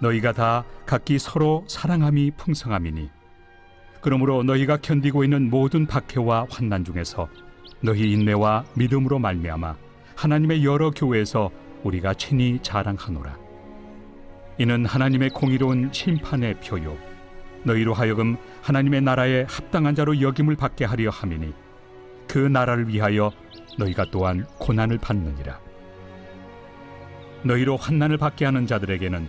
너희가 다 각기 서로 사랑함이 풍성함이니. 그러므로 너희가 견디고 있는 모든 박해와 환난 중에서 너희 인내와 믿음으로 말미암아 하나님의 여러 교회에서 우리가 친히 자랑하노라. 이는 하나님의 공의로운 심판의 표요. 너희로 하여금 하나님의 나라에 합당한 자로 여김을 받게 하려 함이니 그 나라를 위하여 너희가 또한 고난을 받느니라. 너희로 환난을 받게 하는 자들에게는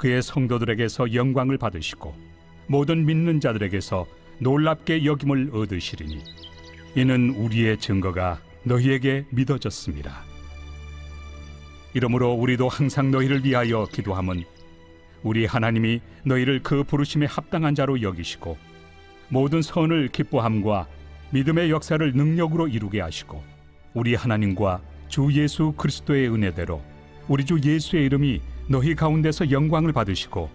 그의 성도들에게서 영광을 받으시고 모든 믿는 자들에게서 놀랍게 여김을 얻으시리니 이는 우리의 증거가 너희에게 믿어졌습니다. 이러므로 우리도 항상 너희를 위하여 기도함은 우리 하나님이 너희를 그 부르심에 합당한 자로 여기시고 모든 선을 기뻐함과 믿음의 역사를 능력으로 이루게 하시고 우리 하나님과 주 예수 그리스도의 은혜대로 우리 주 예수의 이름이 너희 가운데서 영광을 받으시고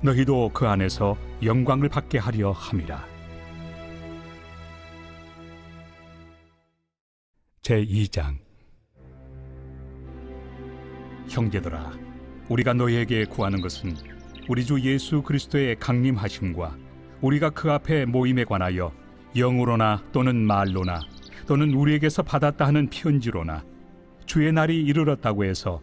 너희도 그 안에서 영광을 받게 하려 함이라. 제 2장 형제들아 우리가 너희에게 구하는 것은 우리 주 예수 그리스도의 강림하심과 우리가 그 앞에 모임에 관하여 영으로나 또는 말로나 또는 우리에게서 받았다 하는 편지로나 주의 날이 이르렀다고 해서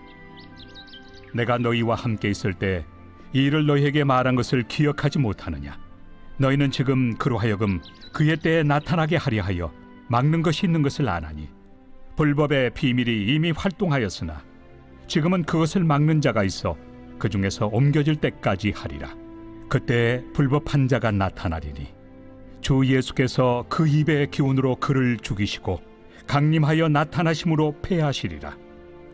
내가 너희와 함께 있을 때 이 일을 너희에게 말한 것을 기억하지 못하느냐? 너희는 지금 그로 하여금 그의 때에 나타나게 하려 하여 막는 것이 있는 것을 아나니 불법의 비밀이 이미 활동하였으나 지금은 그것을 막는 자가 있어 그 중에서 옮겨질 때까지 하리라. 그때 불법한 자가 나타나리니 주 예수께서 그 입의 기운으로 그를 죽이시고 강림하여 나타나심으로 패하시리라.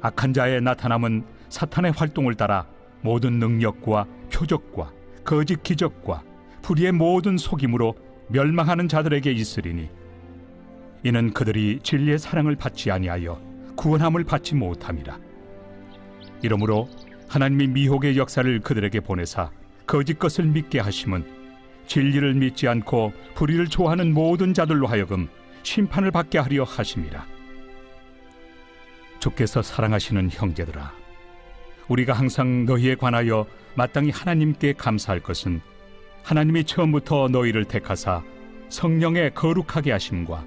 악한 자의 나타남은 사탄의 활동을 따라 모든 능력과 표적과 거짓 기적과 불의의 모든 속임으로 멸망하는 자들에게 있으리니 이는 그들이 진리의 사랑을 받지 아니하여 구원함을 받지 못함이라. 이러므로 하나님이 미혹의 역사를 그들에게 보내사 거짓 것을 믿게 하심은 진리를 믿지 않고 불의를 좋아하는 모든 자들로 하여금 심판을 받게 하려 하심이라. 주께서 사랑하시는 형제들아, 우리가 항상 너희에 관하여 마땅히 하나님께 감사할 것은 하나님이 처음부터 너희를 택하사 성령에 거룩하게 하심과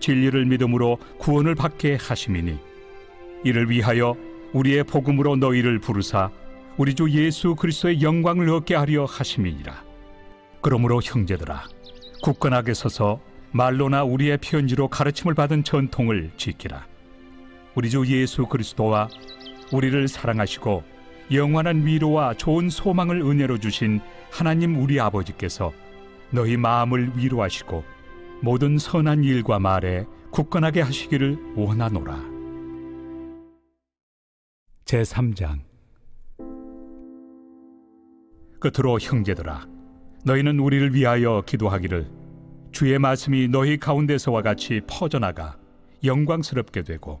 진리를 믿음으로 구원을 받게 하심이니 이를 위하여 우리의 복음으로 너희를 부르사 우리 주 예수 그리스도의 영광을 얻게 하려 하심이니라. 그러므로 형제들아 굳건하게 서서 말로나 우리의 편지로 가르침을 받은 전통을 지키라. 우리 주 예수 그리스도와 우리를 사랑하시고 영원한 위로와 좋은 소망을 은혜로 주신 하나님 우리 아버지께서 너희 마음을 위로하시고 모든 선한 일과 말에 굳건하게 하시기를 원하노라. 제 3장 끝으로 형제들아 너희는 우리를 위하여 기도하기를 주의 말씀이 너희 가운데서와 같이 퍼져나가 영광스럽게 되고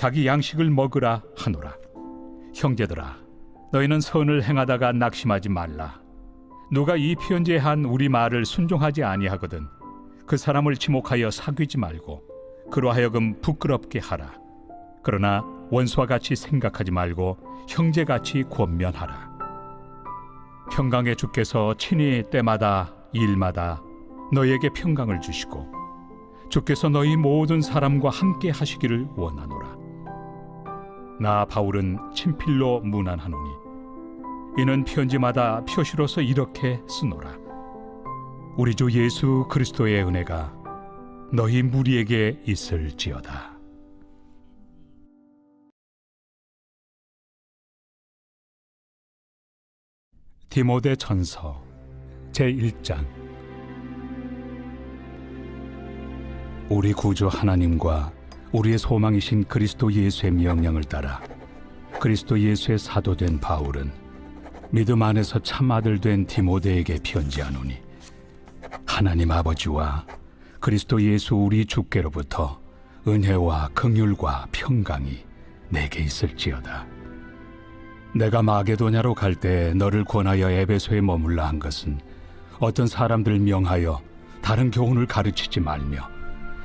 자기 양식을 먹으라 하노라. 형제들아 너희는 선을 행하다가 낙심하지 말라. 누가 이 편지에 한 우리 말을 순종하지 아니하거든 그 사람을 지목하여 사귀지 말고 그로 하여금 부끄럽게 하라. 그러나 원수와 같이 생각하지 말고 형제같이 권면하라. 평강의 주께서 친히 때마다 일마다 너희에게 평강을 주시고 주께서 너희 모든 사람과 함께 하시기를 원하노라 나 바울은 친필로 문안하노니 이는 편지마다 표시로서 이렇게 쓰노라. 우리 주 예수 그리스도의 은혜가 너희 무리에게 있을지어다. 디모데 전서 제1장. 우리 구주 하나님과 우리의 소망이신 그리스도 예수의 명령을 따라 그리스도 예수의 사도된 바울은 믿음 안에서 참 아들 된 디모데에게 편지하노니 하나님 아버지와 그리스도 예수 우리 주께로부터 은혜와 긍휼과 평강이 내게 있을지어다. 내가 마게도냐로 갈 때 너를 권하여 에베소에 머물라 한 것은 어떤 사람들 명하여 다른 교훈을 가르치지 말며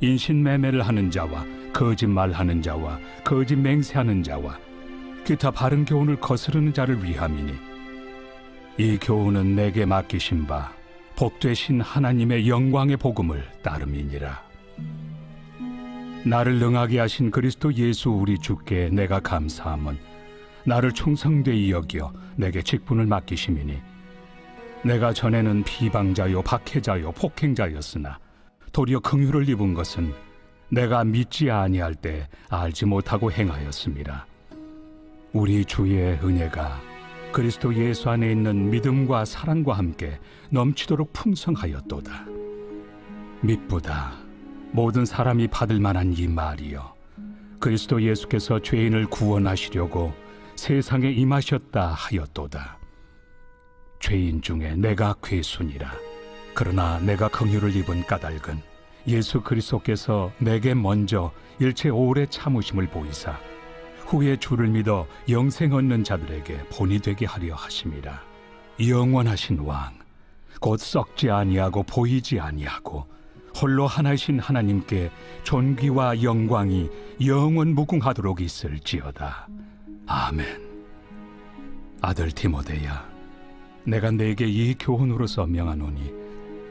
인신매매를 하는 자와 거짓말하는 자와 거짓 맹세하는 자와 기타 바른 교훈을 거스르는 자를 위함이니 이 교훈은 내게 맡기신 바 복되신 하나님의 영광의 복음을 따름이니라. 나를 능하게 하신 그리스도 예수 우리 주께 내가 감사함은 나를 충성되이 여겨 내게 직분을 맡기심이니 내가 전에는 비방자요 박해자요 폭행자였으나 도리어 긍휼을 입은 것은 내가 믿지 아니할 때 알지 못하고 행하였습니다. 우리 주의 은혜가 그리스도 예수 안에 있는 믿음과 사랑과 함께 넘치도록 풍성하였도다. 믿보다 모든 사람이 받을 만한 이 말이여 그리스도 예수께서 죄인을 구원하시려고 세상에 임하셨다 하였도다. 죄인 중에 내가 괴순이라. 그러나 내가 긍휼을 입은 까닭은 예수 그리스도께서 내게 먼저 일체 오래 참으심을 보이사 후에 주를 믿어 영생 얻는 자들에게 본이 되게 하려 하심이라. 영원하신 왕, 곧 썩지 아니하고 보이지 아니하고 홀로 하나이신 하나님께 존귀와 영광이 영원 무궁하도록 있을지어다. 아멘. 아들 디모데야, 내가 내게 이 교훈으로서 명하노니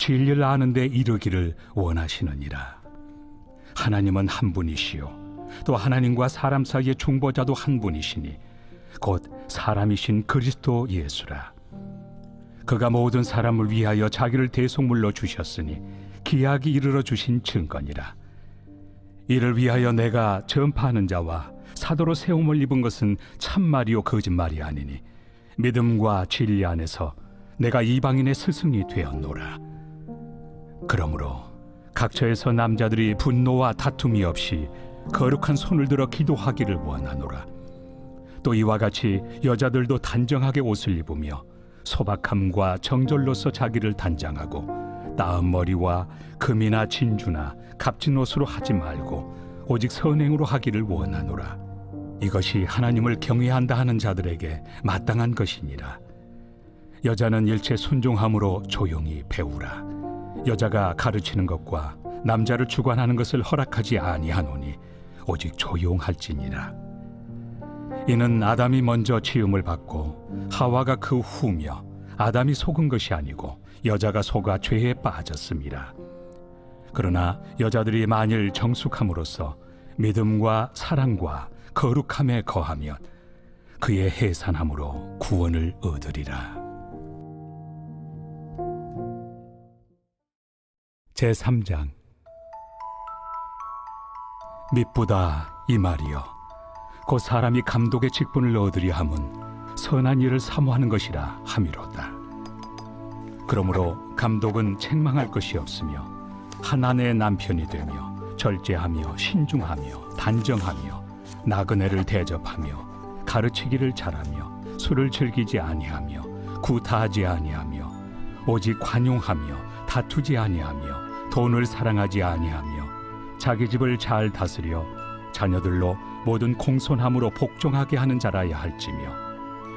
진리를 아는 데 이르기를 원하시느니라. 하나님은 한 분이시요 또 하나님과 사람 사이의 중보자도 한 분이시니 곧 사람이신 그리스도 예수라. 그가 모든 사람을 위하여 자기를 대속물로 주셨으니 기약이 이르러 주신 증거니라. 이를 위하여 내가 전파하는 자와 사도로 세움을 입은 것은 참말이요 거짓말이 아니니 믿음과 진리 안에서 내가 이방인의 스승이 되었노라. 그러므로 각처에서 남자들이 분노와 다툼이 없이 거룩한 손을 들어 기도하기를 원하노라. 또 이와 같이 여자들도 단정하게 옷을 입으며 소박함과 정절로서 자기를 단장하고 나은 머리와 금이나 진주나 값진 옷으로 하지 말고 오직 선행으로 하기를 원하노라. 이것이 하나님을 경외한다 하는 자들에게 마땅한 것이니라. 여자는 일체 순종함으로 조용히 배우라. 여자가 가르치는 것과 남자를 주관하는 것을 허락하지 아니하노니 오직 조용할지니라. 이는 아담이 먼저 지음을 받고 하와가 그 후며 아담이 속은 것이 아니고 여자가 속아 죄에 빠졌습니다. 그러나 여자들이 만일 정숙함으로써 믿음과 사랑과 거룩함에 거하면 그의 해산함으로 구원을 얻으리라. 제 3장 미쁘다 이 말이여 곧 사람이 감독의 직분을 얻으려 함은 선한 일을 사모하는 것이라 함이로다. 그러므로 감독은 책망할 것이 없으며 한 아내의 남편이 되며 절제하며 신중하며 단정하며 나그네를 대접하며 가르치기를 잘하며 술을 즐기지 아니하며 구타하지 아니하며 오직 관용하며 다투지 아니하며 돈을 사랑하지 아니하며 자기 집을 잘 다스려 자녀들로 모든 공손함으로 복종하게 하는 자라야 할지며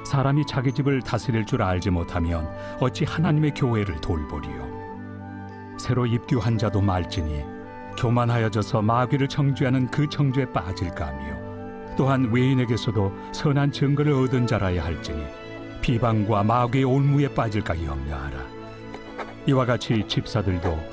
사람이 자기 집을 다스릴 줄 알지 못하면 어찌 하나님의 교회를 돌보리요? 새로 입교한 자도 말지니 교만하여져서 마귀를 청주하는 그 청주에 빠질까며 또한 외인에게서도 선한 증거를 얻은 자라야 할지니 비방과 마귀의 올무에 빠질까 염려하라. 이와 같이 집사들도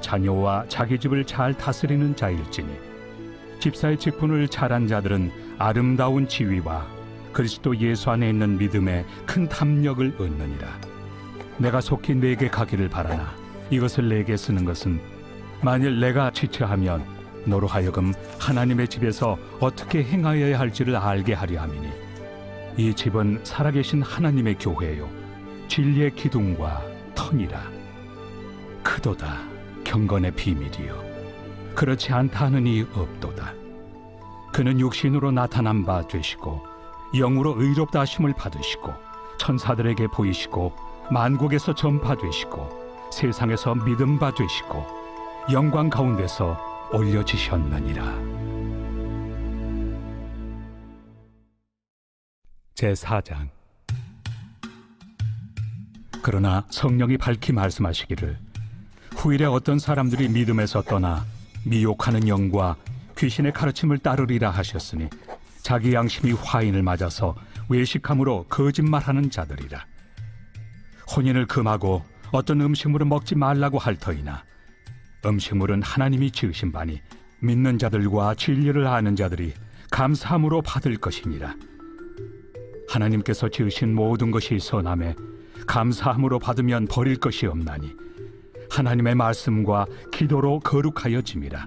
자녀와 자기 집을 잘 다스리는 자일지니 집사의 직분을 잘한 자들은 아름다운 지위와 그리스도 예수 안에 있는 믿음에 큰 탐력을 얻느니라. 내가 속히 내게 가기를 바라나 이것을 내게 쓰는 것은 만일 내가 지체하면 너로 하여금 하나님의 집에서 어떻게 행하여야 할지를 알게 하려 함이니 이 집은 살아계신 하나님의 교회요 진리의 기둥과 터니라 크도다 경건의 비밀이요 그렇지 않다 하는 이 없도다. 그는 육신으로 나타난 바 되시고 영으로 의롭다 하심을 받으시고 천사들에게 보이시고 만국에서 전파되시고 세상에서 믿음 바 되시고 영광 가운데서 올려지셨느니라. 제 4장 그러나 성령이 밝히 말씀하시기를 후일에 어떤 사람들이 믿음에서 떠나 미혹하는 영과 귀신의 가르침을 따르리라 하셨으니 자기 양심이 화인을 맞아서 외식함으로 거짓말하는 자들이라. 혼인을 금하고 어떤 음식물을 먹지 말라고 할 터이나 음식물은 하나님이 지으신 바니 믿는 자들과 진리를 아는 자들이 감사함으로 받을 것이니라. 하나님께서 지으신 모든 것이 선함에 감사함으로 받으면 버릴 것이 없나니 하나님의 말씀과 기도로 거룩하여 짐이라.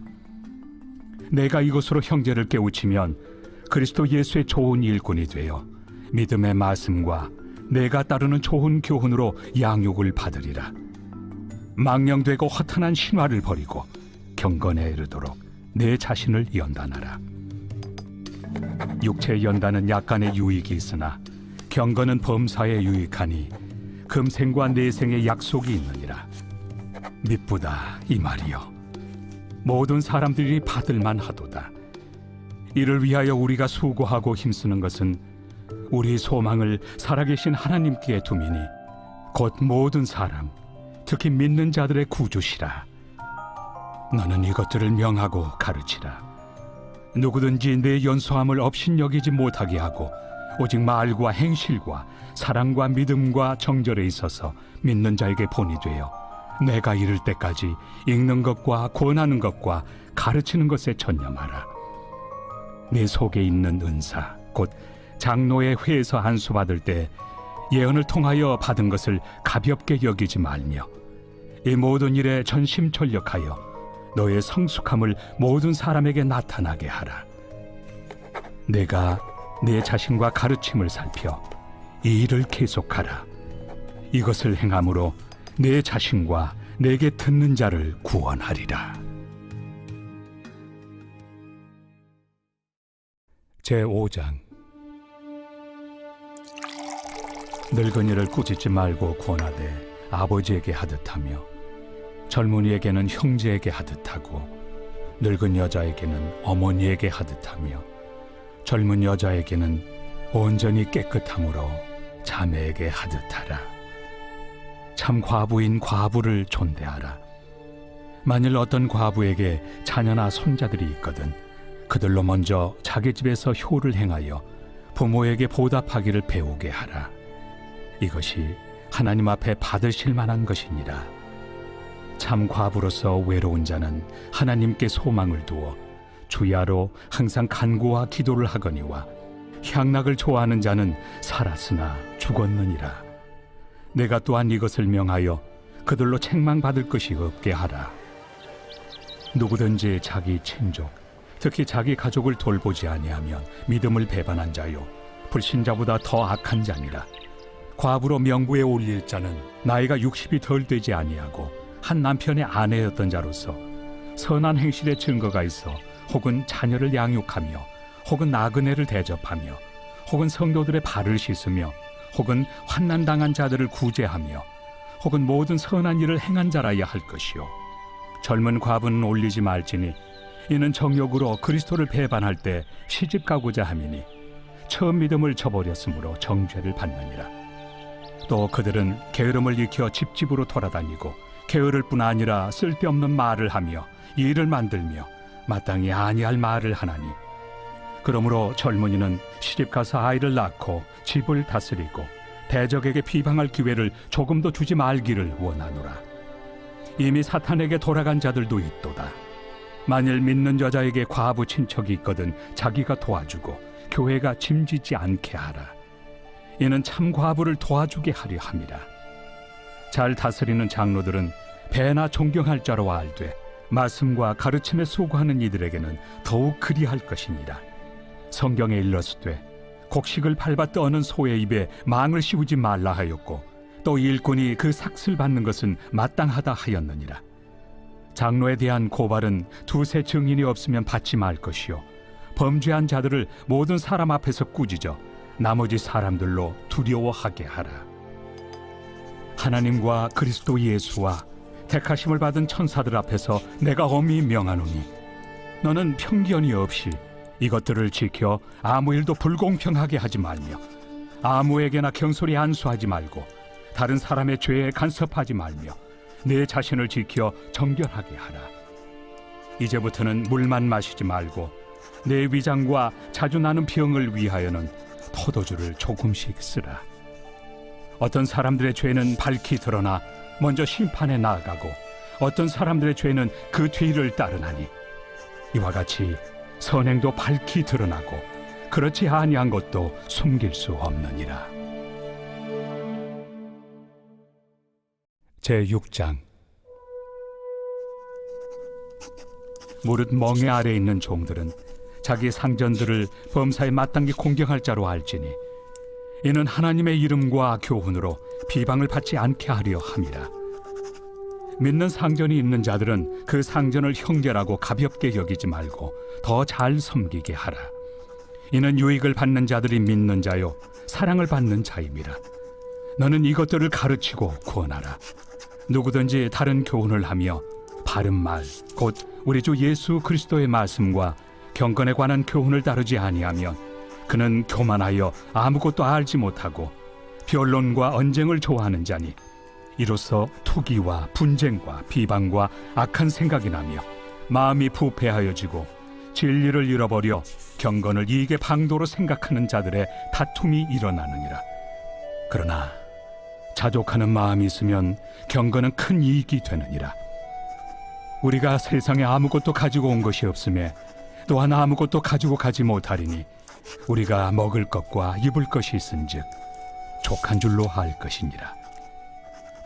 내가 이것으로 형제를 깨우치면 그리스도 예수의 좋은 일꾼이 되어 믿음의 말씀과 내가 따르는 좋은 교훈으로 양육을 받으리라. 망령되고 허탄한 신화를 버리고 경건에 이르도록 내 자신을 연단하라. 육체의 연단은 약간의 유익이 있으나 경건은 범사에 유익하니 금생과 내생의 약속이 있느니라 미쁘다 이 말이요 모든 사람들이 받을만 하도다. 이를 위하여 우리가 수고하고 힘쓰는 것은 우리 소망을 살아계신 하나님께 두미니 곧 모든 사람 특히 믿는 자들의 구주시라. 너는 이것들을 명하고 가르치라. 누구든지 내 연소함을 업신여기지 못하게 하고 오직 말과 행실과 사랑과 믿음과 정절에 있어서 믿는 자에게 본이 되어 내가 이를 때까지 읽는 것과 권하는 것과 가르치는 것에 전념하라. 내 속에 있는 은사 곧 장로의 회에서 안수 받을 때 예언을 통하여 받은 것을 가볍게 여기지 말며 이 모든 일에 전심전력하여 너의 성숙함을 모든 사람에게 나타나게 하라. 내가 내 자신과 가르침을 살펴 이 일을 계속하라. 이것을 행함으로 내 자신과 내게 듣는 자를 구원하리라. 제 5장 늙은이를 꾸짖지 말고 권하되 아버지에게 하듯 하며 젊은이에게는 형제에게 하듯 하고 늙은 여자에게는 어머니에게 하듯 하며 젊은 여자에게는 온전히 깨끗함으로 자매에게 하듯 하라. 참 과부인 과부를 존대하라. 만일 어떤 과부에게 자녀나 손자들이 있거든 그들로 먼저 자기 집에서 효를 행하여 부모에게 보답하기를 배우게 하라. 이것이 하나님 앞에 받으실 만한 것이니라. 참 과부로서 외로운 자는 하나님께 소망을 두어 주야로 항상 간구와 기도를 하거니와 향락을 좋아하는 자는 살았으나 죽었느니라. 내가 또한 이것을 명하여 그들로 책망받을 것이 없게 하라. 누구든지 자기 친족, 특히 자기 가족을 돌보지 아니하면 믿음을 배반한 자요, 불신자보다 더 악한 자니라. 과부로 명부에 올릴 자는 나이가 60이 덜 되지 아니하고 한 남편의 아내였던 자로서 선한 행실의 증거가 있어 혹은 자녀를 양육하며 혹은 나그네를 대접하며 혹은 성도들의 발을 씻으며 혹은 환난 당한 자들을 구제하며 혹은 모든 선한 일을 행한 자라야 할 것이요. 젊은 과부는 올리지 말지니 이는 정욕으로 그리스도를 배반할 때 시집 가고자 함이니 처음 믿음을 저버렸으므로 정죄를 받느니라. 또 그들은 게으름을 익혀 집집으로 돌아다니고 게으를 뿐 아니라 쓸데없는 말을 하며 일을 만들며 마땅히 아니할 말을 하나니 그러므로 젊은이는 시집 가서 아이를 낳고 집을 다스리고 대적에게 비방할 기회를 조금도 주지 말기를 원하노라. 이미 사탄에게 돌아간 자들도 있도다. 만일 믿는 여자에게 과부 친척이 있거든 자기가 도와주고 교회가 짐지지 않게 하라. 이는 참 과부를 도와주게 하려 함이라. 잘 다스리는 장로들은 배나 존경할 자로 알되 말씀과 가르침에 수고하는 이들에게는 더욱 그리할 것이니라. 성경에 일렀으되 곡식을 밟아 떠는 소의 입에 망을 씌우지 말라 하였고 또 일꾼이 그 삭슬 받는 것은 마땅하다 하였느니라. 장로에 대한 고발은 두세 증인이 없으면 받지 말 것이요 범죄한 자들을 모든 사람 앞에서 꾸짖어 나머지 사람들로 두려워하게 하라. 하나님과 그리스도 예수와 택하심을 받은 천사들 앞에서 내가 엄히 명하노니 너는 편견이 없이 이것들을 지켜 아무 일도 불공평하게 하지 말며 아무에게나 경솔히 안수하지 말고 다른 사람의 죄에 간섭하지 말며 내 자신을 지켜 정결하게 하라. 이제부터는 물만 마시지 말고 내 위장과 자주 나는 병을 위하여는 포도주를 조금씩 쓰라. 어떤 사람들의 죄는 밝히 드러나 먼저 심판에 나아가고 어떤 사람들의 죄는 그 뒤를 따르나니 이와 같이 선행도 밝히 드러나고 그렇지 아니한 것도 숨길 수 없느니라. 제 6장 무릇 멍에 아래 있는 종들은 자기 상전들을 범사에 마땅히 공경할 자로 알지니 이는 하나님의 이름과 교훈으로 비방을 받지 않게 하려 함이라. 믿는 상전이 있는 자들은 그 상전을 형제라고 가볍게 여기지 말고 더 잘 섬기게 하라. 이는 유익을 받는 자들이 믿는 자요 사랑을 받는 자임이라. 너는 이것들을 가르치고 구원하라. 누구든지 다른 교훈을 하며 바른 말, 곧 우리 주 예수 그리스도의 말씀과 경건에 관한 교훈을 따르지 아니하면 그는 교만하여 아무것도 알지 못하고 변론과 언쟁을 좋아하는 자니 이로써 투기와 분쟁과 비방과 악한 생각이 나며 마음이 부패하여지고 진리를 잃어버려 경건을 이익의 방도로 생각하는 자들의 다툼이 일어나느니라. 그러나 자족하는 마음이 있으면 경건은 큰 이익이 되느니라. 우리가 세상에 아무것도 가지고 온 것이 없음에 또한 아무것도 가지고 가지 못하리니 우리가 먹을 것과 입을 것이 있은즉 족한 줄로 알 것이니라.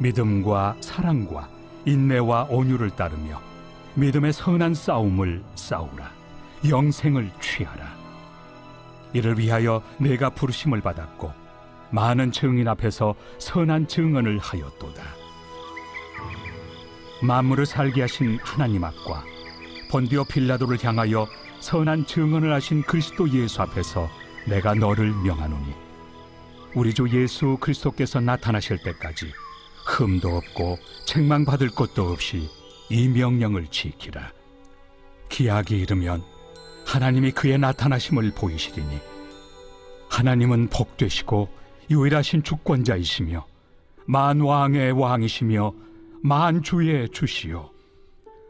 믿음과 사랑과 인내와 온유를 따르며 믿음의 선한 싸움을 싸우라. 영생을 취하라. 이를 위하여 내가 부르심을 받았고 많은 증인 앞에서 선한 증언을 하였도다. 만물을 살게 하신 하나님 앞과 본디오 필라도를 향하여 선한 증언을 하신 그리스도 예수 앞에서 내가 너를 명하노니 우리 주 예수 그리스도께서 나타나실 때까지 흠도 없고 책망받을 것도 없이 이 명령을 지키라. 기약이 이르면 하나님이 그의 나타나심을 보이시리니 하나님은 복되시고 유일하신 주권자이시며 만 왕의 왕이시며 만 주의 주시요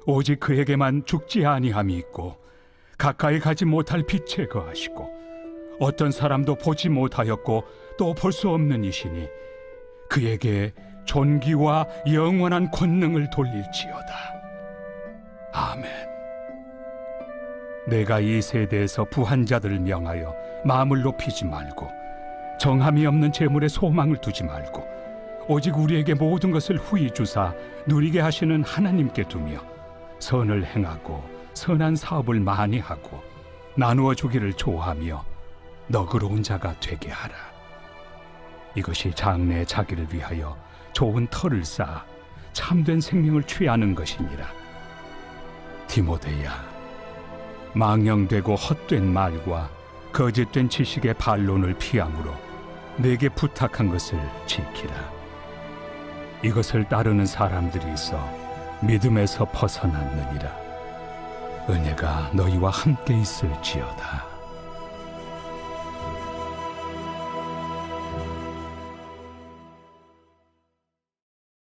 오직 그에게만 죽지 아니함이 있고 가까이 가지 못할 빛에 거하시고 어떤 사람도 보지 못하였고 또 볼 수 없는 이시니 그에게 존귀와 영원한 권능을 돌릴지어다. 아멘. 내가 이 세대에서 부한 자들을 명하여 마음을 높이지 말고 정함이 없는 재물에 소망을 두지 말고 오직 우리에게 모든 것을 후히 주사 누리게 하시는 하나님께 두며 선을 행하고 선한 사업을 많이 하고 나누어 주기를 좋아하며 너그러운 자가 되게 하라. 이것이 장래의 자기를 위하여 좋은 터를 쌓아 참된 생명을 취하는 것이니라. 디모데야, 망령되고 헛된 말과 거짓된 지식의 반론을 피함으로 내게 부탁한 것을 지키라. 이것을 따르는 사람들이 있어 믿음에서 벗어났느니라. 은혜가 너희와 함께 있을지어다.